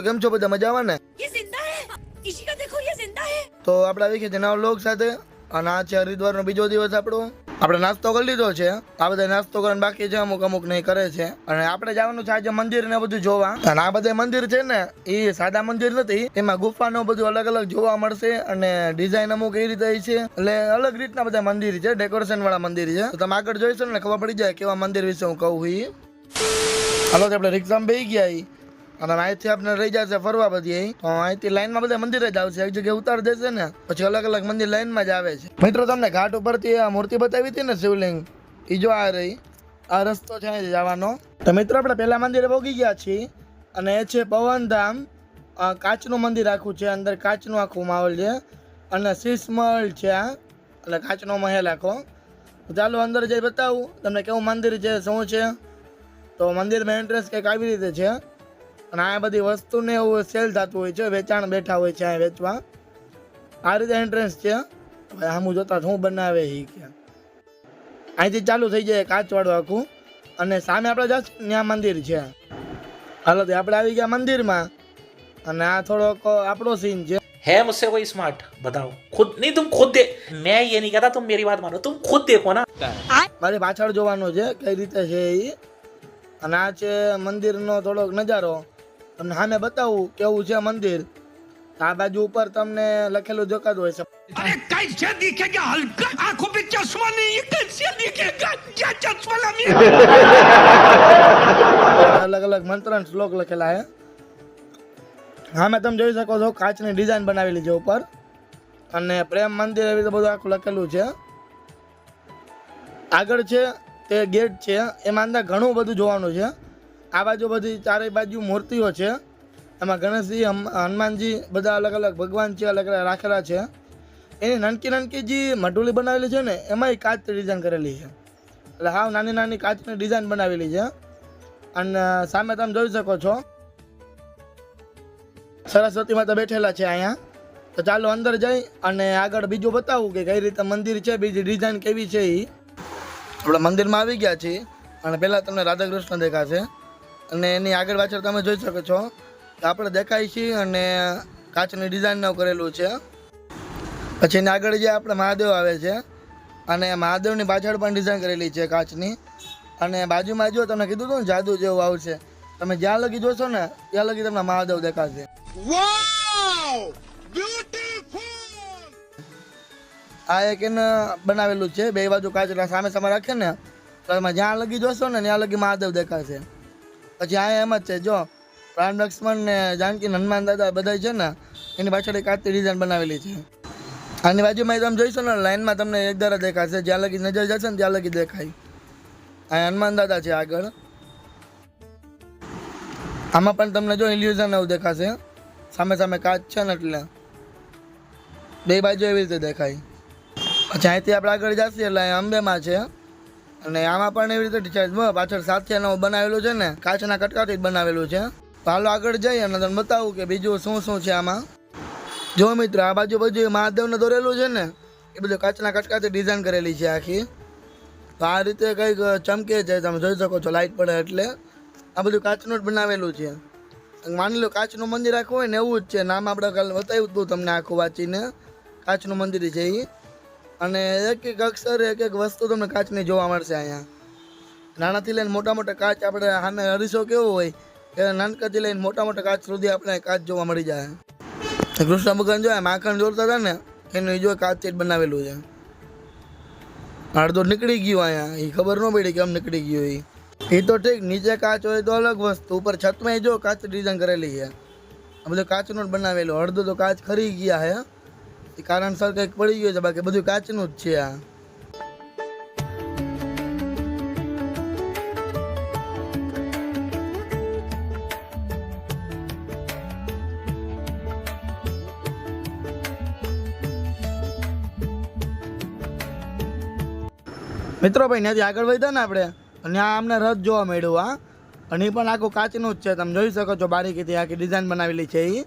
કેમ છો બધા? મજામાં ને? તો આપણે આવી ગયા નવા લોક સાથે. અને આ છે હરિદ્વારનો બીજો દિવસ આપણો. આપણે નાસ્તો કરી લીધો છે. આ બધા નાસ્તો કરીને બાકી છે. અમુક અમુક નહીં કરે છે. અને આપણે જવાનું છે આજે મંદિર ને બધું જોવા. અને આ બધા મંદિર છે ને એ સાદા મંદિર નથી. એમાં ગુફાનો બધું અલગ અલગ જોવા મળશે. અને ડિઝાઇન અમુક એ રીતે છે. એટલે અલગ રીતના બધા મંદિર છે. ડેકોરેશન વાળા મંદિર છે. તમે આગળ જોઈશો ને ખબર પડી જાય કેવા મંદિર વિશે હું કહું છું હાલો આપણે રિક્ષામાં બે ગયા અને અહીંથી આપણે રહી જશે ફરવા બધી અહીં. તો અહીંથી લાઈનમાં બધા મંદિરે જ આવશે. એક જગ્યાએ ઉતાર દેશે ને, પછી અલગ અલગ મંદિર લાઈનમાં જ આવે છે. મિત્રો, તમને ઘાટ ઉપરથી આ મૂર્તિ બતાવી હતી ને શિવલિંગ એ જો આ રહી. આ રસ્તો છે જવાનો. તો મિત્રો, આપણે પહેલા મંદિરે પહોંચી ગયા છીએ. અને એ છે પવનધામ કાચનું મંદિર આખું છે, અંદર કાચનું આખું માહોલ છે. અને શીશ છે આ. એટલે કાચનો મહેલ આખો. ચાલો અંદર જઈ બતાવું, તમને કેવું મંદિર છે, શું છે? તો મંદિરમાં એન્ટ્રન્સ કંઈક આવી રીતે છે. અને આ બધી વસ્તુને એવું સેલ થતું હોય છે વેચાણ બેઠા હોય છે અહીંયા વેચવા આ રીતે એન્ટ્રન્સ છે હવે આમું જોતા શું બનાવે એ કે અહીંથી ચાલુ થઈ જાય કાચવાળું આખું અને સામે આપણે જશું ત્યાં મંદિર છે હાલો તો આપણે આવી ગયા મંદિરમાં અને આ થોડોક આપણો સીન છે है मुझसे कोई स्मार्ट बताओ खुद नहीं तुम खुद दे मैं ये नहीं कहता तुम मेरी बात मानो तुम खुद देखो ना મારી પાછળ જોવાનું છે કઈ રીતે છે એ અને આ છે મંદિરનો થોડોક નજારો તમને સામે બતાવું કેવું છે મંદિર? આ બાજુ ઉપર તમને લખેલું જોકાતું હોય છે. અરે કઈ છે દીખે કે હલકા આંખો પે ચશ્મા નહીં કઈ છે દીખે કે ચશ્મા લાગી અલગ અલગ મંત્ર શ્લોક લખેલા છે. હા મેં તમે જોઈ શકો છો કાચની ડિઝાઇન બનાવેલી છે ઉપર. અને પ્રેમ મંદિર એવી રીતે બધું આખું લખેલું છે. આગળ છે તે ગેટ છે એમાં અંદર ઘણું બધું જોવાનું છે. આ બાજુ બધી ચારેય બાજુ મૂર્તિઓ છે. એમાં ગણેશજી હનુમાનજી બધા અલગ અલગ ભગવાન છે અલગ અલગ રાખેલા છે. એની નાનકી નાનકી જે મઢુલી બનાવેલી છે ને, એમાંય કાચ ડિઝાઇન કરેલી છે. એટલે હાવ નાની નાની કાચની ડિઝાઇન બનાવેલી છે. અને સામે તમે જોઈ શકો છો. સરસ્વતી માતા બેઠેલા છે અહીંયા. તો ચાલો અંદર જઈ અને આગળ બીજું બતાવું કે કઈ રીતે મંદિર છે, બીજી ડિઝાઇન કેવી છે એ આપણે મંદિરમાં આવી ગયા છીએ. અને પહેલાં તમને રાધા કૃષ્ણ દેખાશે. અને એની આગળ પાછળ તમે જોઈ શકો છો આપણે દેખાય છીએ અને કાચની ડિઝાઇનનું કરેલું છે. પછી એની આગળ જે આપણે મહાદેવ આવે છે અને મહાદેવની પાછળ પણ ડિઝાઇન કરેલી છે કાચની. અને બાજુમાં જો તમને કીધું હતું ને જાદુ જેવું આવશે. તમે જ્યાં લગી જોશો ને ત્યાં લગી તમને મહાદેવ દેખાશે. આ એક એને બનાવેલું છે બે બાજુ કાચના સામે સામે રાખે ને તો તમે જ્યાં લગી જોશો ને ત્યાં લગી મહાદેવ દેખાશે. પછી આ એમ જ છે, જો રામ લક્ષ્મણ ને જાનકી હનુમાન દાદા બધા છે ને, એની પાછળ એક કાચની ડિઝાઇન બનાવેલી છે. આની બાજુમાં તમે જોઈશો ને લાઇનમાં તમને એક દર દેખાશે, જ્યાં લગી નજર જશે ને ત્યાં લગી દેખાય. આ હનુમાન દાદા છે આગળ. આમાં પણ તમને જો ઇલ્યુઝન એવું દેખાશે સામે સામે કાચ છે ને એટલે. બે બાજુ એવી રીતે દેખાય. પછી અહીંથી આપણે આગળ જશે એટલે અંબેમાં છે. અને આમાં પણ એવી રીતે છે પાછળ સાથીનું બનાવેલું છે ને, કાચના કટકાથી બનાવેલું છે. હાલો આગળ જઈએ અને તમને બતાવું કે બીજું શું શું છે આમાં. જો મિત્રો, આ બાજુ બાજુ મહાદેવને દોરેલું છે ને, એ બધું કાચના કટકાથી ડિઝાઇન કરેલી છે આખી. તો આ રીતે કંઈક ચમકે છે, તમે જોઈ શકો છો લાઇટ પડે એટલે. આ બધું કાચનું જ બનાવેલું છે. માની લો કાચનું મંદિર આખું હોય ને, એવું જ છે. નામ આપણે કાલે બતાવ્યું હતું તમને આખું વાંચીને. કાચનું મંદિર છે એ અને એક એક અક્ષર, એક એક વસ્તુ તમને કાચની જોવા મળશે અહીંયા. નાનાથી લઈને મોટા મોટા કાચ આપણે સામે અરીસો કેવો હોય કે નાનકાથી લઈને મોટા મોટા કાચ સુધી આપણે કાચ જોવા મળી જાય. કૃષ્ણ ભગવાન જોયા માખણ જોડતા હતા ને, એનું એ જો કાચથી જ બનાવેલું છે. અડધો નીકળી ગયું અહીંયા એ ખબર ન પડી કેમ નીકળી ગયું એ એ તો ઠીક, નીચે કાચ હોય તો અલગ વસ્તુ, ઉપર છતમાં જો કાચ ડિઝાઇન કરેલી છે. આ બધું કાચનું જ બનાવેલું, અડધો તો કાચ ખરી ગયા હે. એ કારણસર કંઈક પડી ગયું છે, બાકી બધું કાચનું જ છે આ. મિત્રો ભાઈ, ત્યાંથી આગળ વધ્યા ને આપણે? અને આ અમને રથ જોવા મળ્યું આ અને એ પણ આખું કાચનું જ છે. તમે જોઈ શકો છો બારીકીથી આખી ડિઝાઇન બનાવેલી છે એ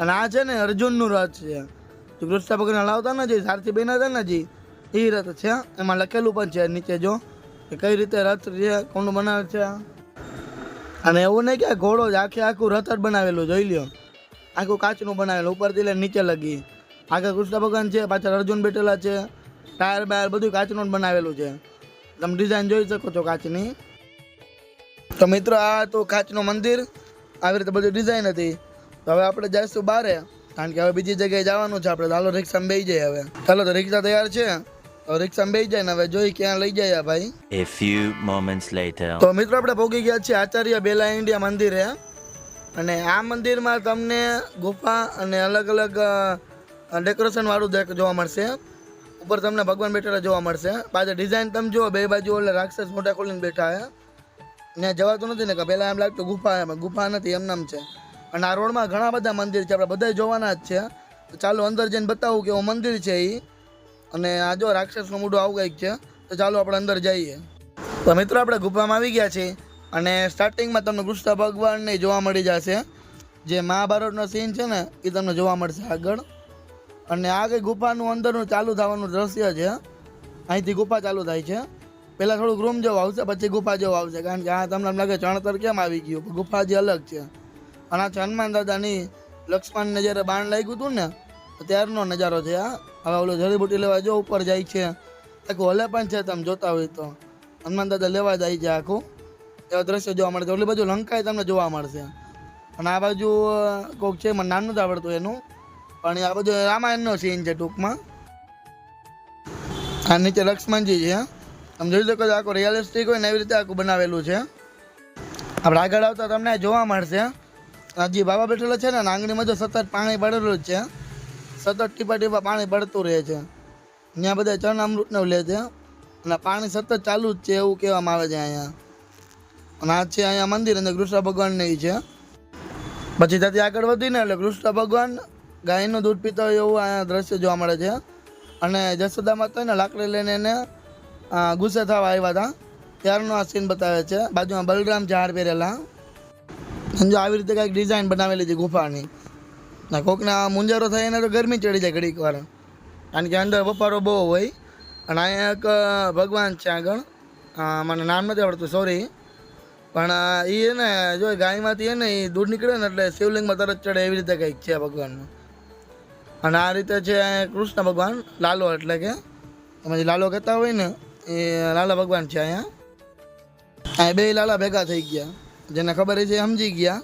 અને આ છે ને અર્જુનનું રથ છે. કૃષ્ણ ભગવાન હલાવતા નથી સારથી બેન હતા ને એ રથ છે એમાં લખેલું પણ છે નીચે, જો. કે કઈ રીતે રથ છે, કોનું બનાવે છે અને એવું નહીં કે ઘોડો જ આખે આખું રથ જ બનાવેલું, જોઈ લ્યો. આખું કાચનું બનાવેલું, ઉપરથી લઈને નીચે લગી. આગળ કૃષ્ણ ભગવાન છે, પાછળ અર્જુન બેઠેલા છે. ટાયર બાયર બધું કાચનું જ બનાવેલું છે. તમે ડિઝાઇન જોઈ શકો છો કાચની. તો મિત્રો, આ તો કાચનું મંદિર. આવી રીતે બધી ડિઝાઇન હતી. તો હવે આપણે જઈશું બારે. કારણ કે હવે બીજી જગ્યાએ જવાનું છે. આપણે ચાલો રિક્ષામાં બેસી જાય હવે. ચાલો તો રિક્ષા તૈયાર છે. તો રિક્ષામાં બેસી જાય ને હવે જોઈ ક્યાં લઈ જાય ભાઈ. A few moments later. તો મિત્રો આપણે પહોંચી ગયા છીએ આચાર્ય બેલા ઇન્ડિયા મંદિરે. અને આ મંદિરમાં તમને ગુફા અને અલગ અલગ ડેકોરેશન વાળું દેખ જોવા મળશે. ઉપર તમને ભગવાન બેઠેલા જોવા મળશે. પાછળ ડિઝાઇન તમે જુઓ બે બાજુ એટલે રાક્ષસ મોટા ખોલીને બેઠા હે ત્યાં જવાતું નથી ને કે પહેલાં એમ લાગતું ગુફા ગુફા નથી એમ નામ છે. અને આ રોડમાં ઘણા બધા મંદિર છે. આપણે બધા જોવાના જ છે. ચાલો અંદર જઈને બતાવું કે એવું મંદિર છે એ અને આ જો રાક્ષસનું મોઢું આવું કંઈક છે. તો ચાલો આપણે અંદર જઈએ. તો મિત્રો આપણે ગુફામાં આવી ગયા છીએ. અને સ્ટાર્ટિંગમાં તમને કૃષ્ણ ભગવાનને જોવા મળી જશે. જે મહાભારતનો સીન છે ને, એ તમને જોવા મળશે આગળ. અને આ કંઈ ગુફાનું અંદરનું ચાલુ થવાનું દ્રશ્ય છે. અહીંથી ગુફા ચાલુ થાય છે. પહેલાં થોડુંક રૂમ જેવું આવશે, પછી ગુફા જેવું આવશે. કારણ કે આ તમને લાગે ચણતર કેમ આવી ગયું? ગુફા જે અલગ છે. અને આ છે હનુમાન દાદાની લક્ષ્મણને જ્યારે બાણ લાગ્યું હતું ને ત્યારનો નજારો છે આ હવે ઓલું જડીબુટી લેવા જો ઉપર જાય છે. આખું હલે પણ છે, તમે જોતા હોય તો. હનુમાન દાદા લેવા જાય છે આખું. એવા દ્રશ્ય જોવા મળે છે. ઓલી બાજુ લંકાય તમને જોવા મળશે. અને આ બાજુ કોક છે, મને નામ નથી આવડતું એનું. પણ આ બાજુ રામાયણનો સીન છે ટૂંકમાં. આ નીચે લક્ષ્મણજી છે તમે જોઈ શકો છો આખું રિયલિસ્ટિક હોય ને એવી રીતે આખું બનાવેલું છે. આપણે આગળ આવતા તમને જોવા મળશે. જે બાબા બેઠેલો છે ને આંગણીમાં જો સતત પાણી પડેલું જ છે, સતત ટીપા ટીપા પાણી પડતું રહે છે. ત્યાં બધા ચરણ અમૃતને લે છે. અને પાણી સતત ચાલુ જ છે એવું કહેવામાં આવે છે અહીંયા. અને આ છે અહીંયા મંદિર અને કૃષ્ણ ભગવાનને એ છે. પછી ત્યાંથી આગળ વધીને એટલે કૃષ્ણ ભગવાન ગાયનું દૂધ પીતા હોય એવું અહીંયા દ્રશ્ય જોવા મળે છે. અને જસોદા માતા ને લાકડી લઈને એને ગુસ્સે થવા આવ્યા હતા. ત્યારનો આ સીન બતાવે છે. બાજુમાં બલરામ ઝાડ પહેરેલા. સમજો આવી રીતે કંઈક ડિઝાઇન બનાવેલી છે ગુફાની. ના કોકને આ મુંજારો થાય એને તો ગરમી ચડી જાય ઘડીક વાર. કારણ કે અંદર બફારો બહુ હોય. અને અહીંયા એક ભગવાન છે આગળ. મને નામ નથી આવડતું સોરી પણ એ ને, જો ગાયમાંથી એને એ દૂધ નીકળે ને એટલે શિવલિંગમાં તરત ચડે એવી રીતે કંઈક છે ભગવાનનું. અને આ રીતે છે કૃષ્ણ ભગવાન, લાલો એટલે કે. તમે જે લાલો કહેતા હોય ને, એ લાલા ભગવાન છે અહીંયા. અહીંયા બે લાલા ભેગા થઈ ગયા. જેને ખબર છે સમજી ગયા.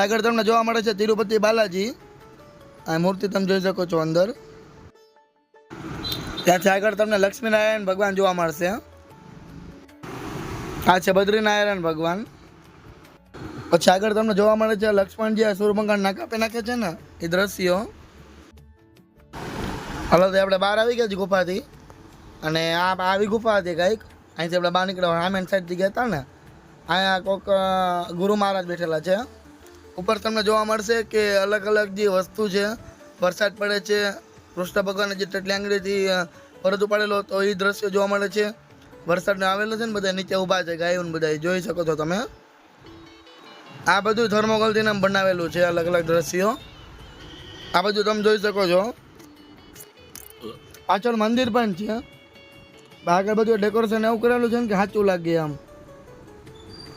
આગળ તમને જોવા મળે છે તિરુપતિ બાલાજી. આ મૂર્તિ તમે જોઈ શકો છો અંદર. ત્યાંથી આગળ તમને લક્ષ્મીનારાયણ ભગવાન જોવા મળશે. આ છે બદ્રીનારાયણ ભગવાન. પછી આગળ તમને જોવા મળે છે લક્ષ્મણજી આ સૂર્યમંગળ ના કાપી નાખે છે ને એ દ્રશ્યો. હાલો આપણે બહાર આવી ગયા છે ગુફાથી. અને આ આવી ગુફા હતી કંઈક. અહીંથી આપણે બહાર નીકળ્યા રામેન સાઈડથી ગયા હતા ને, અહીંયા કોઈક ગુરુ મહારાજ બેઠેલા છે. ઉપર તમને જોવા મળશે કે અલગ અલગ જે વસ્તુ છે, વરસાદ પડે છે, કૃષ્ણ ભગવાને જે ટટલી આંગળીથી પરત ઉપાડેલો તો એ દ્રશ્ય જોવા મળે છે. વરસાદને આવેલો છે ને બધા નીચે ઊભા છે, ગાયો બધા જોઈ શકો છો તમે. આ બધું થર્મોકોલથી નામ બનાવેલું છે, અલગ અલગ દ્રશ્યો. આ બધું તમે જોઈ શકો છો. પાછળ મંદિર પણ છે. આગળ બધું ડેકોરેશન એવું કરેલું છે ને કે સાચું લાગે આમ.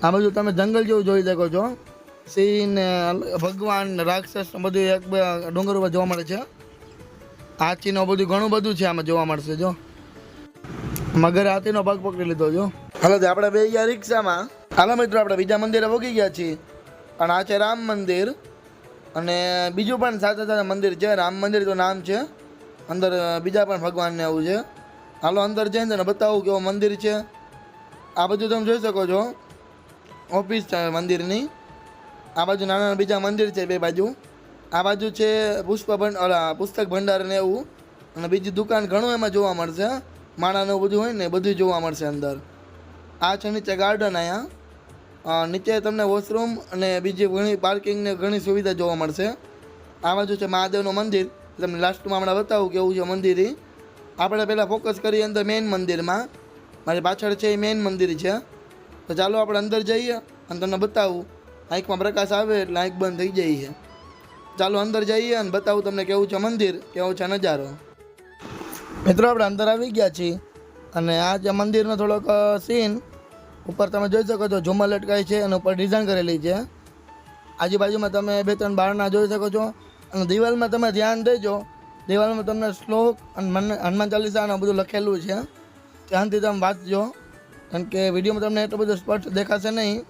આ બધું તમે જંગલ જેવું જોઈ શકો છો. સિંહ ને ભગવાન રાક્ષસ બધું એક ડુંગર ઉપર જોવા મળે છે. હાથીનો બધું ઘણું બધું છે આમાં જોવા મળશે, જો. મગર હાથીનો પગ પકડી લીધો, જો. હાલો આપણે બે ગયા રિક્ષામાં. હાલો મિત્રો, આપણે બીજા મંદિરે પહોંચી ગયા છીએ. અને આ છે રામ મંદિર. અને બીજું પણ સાથે સાથે મંદિર છે. રામ મંદિર તો નામ છે. અંદર બીજા પણ ભગવાનને આવું છે. હાલો, અંદર જઈને તને બતાવું કેવું મંદિર છે. આ બધું તમે જોઈ શકો છો. ઓફિસ છે મંદિરની. આ બાજુ નાના નાના બીજા મંદિર છે બે બાજુ. આ બાજુ છે પુષ્પ ભંડ પુસ્તક ભંડાર ને એવું. અને બીજી દુકાન ઘણું એમાં જોવા મળશે માણાનું બધું હોય ને બધું જોવા મળશે અંદર. આ છે નીચે ગાર્ડન અહીંયા. નીચે તમને વોશરૂમ અને બીજી ઘણી પાર્કિંગને ઘણી સુવિધા જોવા મળશે. આ બાજુ છે મહાદેવનું મંદિર. તમને લાસ્ટમાં હમણાં બતાવું કેવું છે મંદિર ઈ. આપણે પહેલાં ફોકસ કરીએ અંદર મેઇન મંદિરમાં. મારી પાછળ છે એ મેઇન મંદિર છે. તો ચાલો આપણે અંદર જઈએ. અને તમને બતાવું. આંખમાં પ્રકાશ આવે એટલે આંખ બંધ થઈ જાય છે. ચાલો અંદર જઈએ અને બતાવું તમને કેવું છે મંદિર, કેવો છે નજારો. મિત્રો, આપણે અંદર આવી ગયા છીએ. અને આ જે મંદિરનો થોડોક સીન ઉપર તમે જોઈ શકો છો ઝુમર લટકાય છે અને ઉપર ડિઝાઇન કરેલી છે. આજુબાજુમાં તમે બે ત્રણ બારણા જોઈ શકો છો. અને દિવાલમાં તમે ધ્યાન દેજો. દિવાલમાં તમને શ્લોક અને હનુમાન ચાલીસા અને બધું લખેલું છે. ધ્યાનથી તમે વાંચજો. કારણ કે વિડીયોમાં તમને એટલું બધું સ્પષ્ટ દેખાશે નહીં.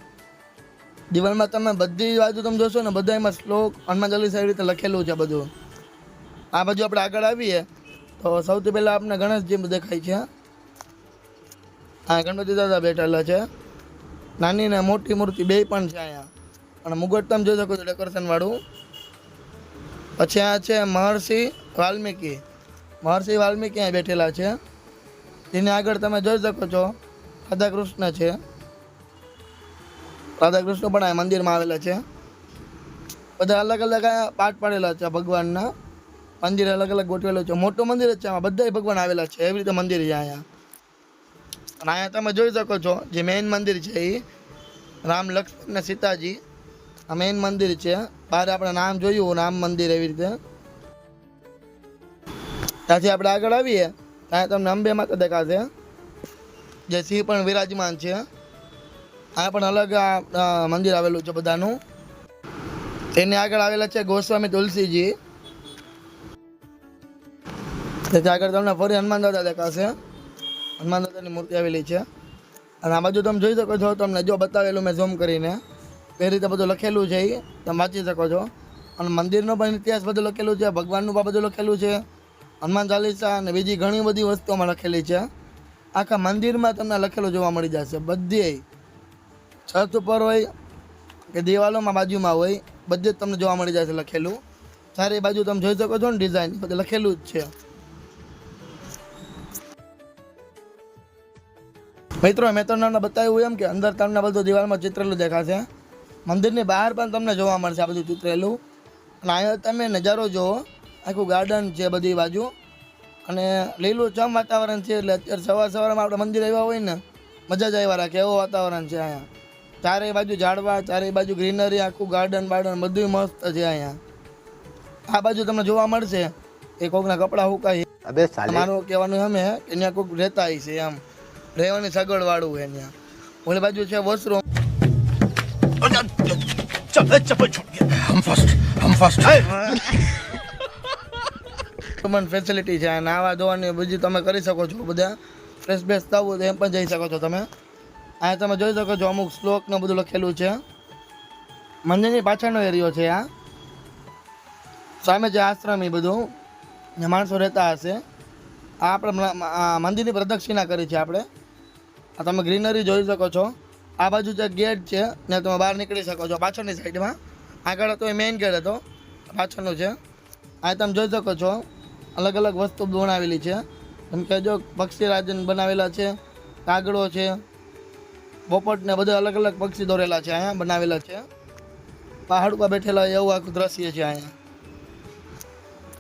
દિવાલમાં તમે બધી બાજુ તમે જોશો ને, બધા એમાં શ્લોક, હનુમાન ચાલીસા એવી રીતે લખેલું છે બધું. આ બાજુ આપણે આગળ આવીએ. તો સૌથી પહેલાં આપણે ગણેશજી દેખાય છે. આ ગણપતિ દાદા બેઠેલા છે. નાની ને મોટી મૂર્તિ બે પણ છે અહીંયા. અને મુગટ તમે જોઈ શકો છો ડેકોરેશન વાળું. પછી આ છે મહર્ષિ વાલ્મીકી. મહર્ષિ વાલ્મીકી અહીંયા બેઠેલા છે. તેની આગળ તમે જોઈ શકો છો રાધા કૃષ્ણ છે. રાધા કૃષ્ણ પણ આ મંદિરમાં આવેલા છે. બધા અલગ અલગ પાઠ પાડેલા છે ભગવાનના. મંદિર અલગ અલગ ગોઠવેલું છે. મોટું મંદિર જ છે આમાં. બધા ભગવાન આવેલા છે. એવી રીતે મંદિર છે અહીંયા. અને અહીંયા તમે જોઈ શકો છો, જે મેઇન મંદિર છે એ રામ લક્ષ્મણ અને સીતાજી આ મેઇન મંદિર છે. બહાર આપણે નામ જોયું રામ મંદિર એવી રીતે. ત્યાંથી આપણે આગળ આવીએ, ત્યાં તમને અંબે માતા દેખાશે. જે સિંહ પણ વિરાજમાન છે. આ પણ અલગ મંદિર આવેલું છે બધાનું. તેની આગળ આવેલા છે ગોસ્વામી તુલસીજી. તેથી આગળ તમને ફરી હનુમાન દાદા દેખાશે. હનુમાન દાદાની મૂર્તિ આવેલી છે. અને આ બાજુ તમે જોઈ શકો છો, તમને જો બતાવેલું મેં ઝૂમ કરીને. એ રીતે બધું લખેલું છે એ તમે વાંચી શકો છો. અને મંદિરનો પણ ઇતિહાસ બધું લખેલું છે, ભગવાનનું પણ બધું લખેલું છે. હનુમાન ચાલીસા અને બીજી ઘણી બધી વસ્તુઓમાં લખેલી છે. આખા મંદિરમાં તમને લખેલું જોવા મળી જશે. બધી છત ઉપર હોય કે દિવાલોમાં બાજુમાં હોય, બધે જ તમને જોવા મળી જશે લખેલું. ચારે બાજુ તમે જોઈ શકો છો ને ડિઝાઇન બધું લખેલું જ છે. મિત્રો, મેં તમને બતાવ્યું એમ કે અંદર તમને બધું દિવાલમાં ચિત્રેલું દેખાશે. મંદિરની બહાર પણ તમને જોવા મળશે આ બધું ચિત્રેલું. અને અહીંયા તમે નજારો જુઓ આખું ગાર્ડન છે બધી બાજુ. અને લીલુંછમ વાતાવરણ છે એટલે અત્યારે સવાર સવારમાં આપણે મંદિર આવ્યા હોય ને મજા જ આવ્યા રાખે એવું વાતાવરણ છે અહીંયા. ચારેય બાજુ ઝાડવા ચારેય બાજુ ગ્રીનરી આખું ગાર્ડન બાર્ડન બધું મસ્ત છે અહીંયા. આ બાજુ તમને જોવા મળશે એ કોકના કપડાં હુકાય અબે મારું કહેવાનું એમ કે ત્યાં કોઈક રહેતા હશે એમ. રહેવાની સગવડ વાળું અહીંયા ત્યાં. ઓલી બાજુ છે વોશરૂમ. चप्पल चप्पल छूट गया हम फर्स्ट हम फर्स्ट પણ ફેસિલિટી છે અને નાવા ધોવાની બીજી તમે કરી શકો છો બધા ફ્રેશ બેસ થવું હોય તો એમ પણ જઈ શકો છો તમે અહીંયા તમે જોઈ શકો છો અમુક શ્લોક ને બધું લખેલું છે મંદિરની પાછળનો એરિયો છે આ સામે જે આશ્રમ એ બધું ને માણસો રહેતા હશે આ આપણે મ- આ મંદિરની પ્રદક્ષિણા કરી છે આપણે આ તમે ગ્રીનરી જોઈ શકો છો આ બાજુ જે ગેટ છે, ને તમે બહાર નીકળી શકો છો પાછળની સાઈડમાં આગળ હતો એ મેઇન ગેટ હતો, પાછળનું છે. આ તમે જોઈ શકો છો, અલગ અલગ વસ્તુ બનાવેલી છે. જેમ કે જો પક્ષી રાજન બનાવેલા છે, કાગડો છે, પોપટ બધા અલગ અલગ પક્ષી દોરેલા છે અહીંયા બનાવેલા છે. પહાડ ઉપર બેઠેલા એવું આખું દ્રશ્ય છે અહીંયા.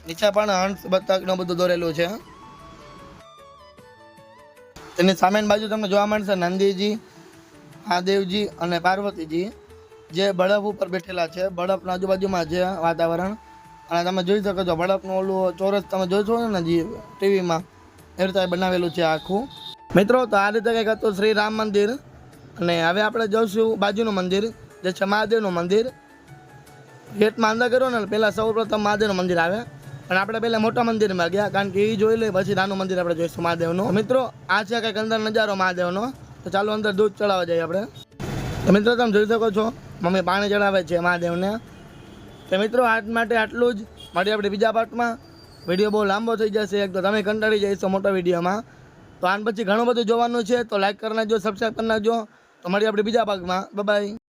નીચે પણ હંસ, બતક ને બધું દોરેલું છે. તેની સામેની બાજુ તમને જોવા મળશે નંદીજી. મહાદેવજી અને પાર્વતીજી જે બળફ ઉપર બેઠેલા છે. બળફના આજુબાજુમાં છે વાતાવરણ. અને તમે જોઈ શકો છો, બળફનું ઓલું ચોરસ તમે જોશો ને જે, ટીવીમાં એ રીતે બનાવેલું છે આખું. મિત્રો, તો આ રીતે કંઈક હતું શ્રી રામ મંદિર. અને હવે આપણે જોઈશું બાજુનું મંદિર, જે છે મહાદેવનું મંદિર. ગેટમાં અંદર કરો ને પહેલાં સૌ પ્રથમ મહાદેવનું મંદિર આવે. પણ આપણે પહેલાં મોટા મંદિરમાં ગયા, કારણ કે એ જોઈ લઈએ, પછી નાનું મંદિર આપણે જોઈશું મહાદેવનું. મિત્રો, આ છે કંઈક અંદર નજારો મહાદેવનો. તો ચાલો અંદર દૂધ ચડાવવા જઈએ આપણે. તો મિત્રો તમે જોઈ શકો છો, મમ્મી પાણી ચડાવે છે મહાદેવને. તો મિત્રો આજ માટે આટલું જ. મળીએ આપણે બીજા પાર્ટમાં વીડિયો બહુ લાંબો થઈ જશે, એક તો તમે કંટાળી જઈશો મોટા વિડીયોમાં. તો આન પછી ઘણું બધું જોવાનું છે, તો લાઈક કરી નાખજો સબસ્ક્રાઈબ કરી નાખજો. તો મળીએ આપણે બીજા ભાગમાં બાય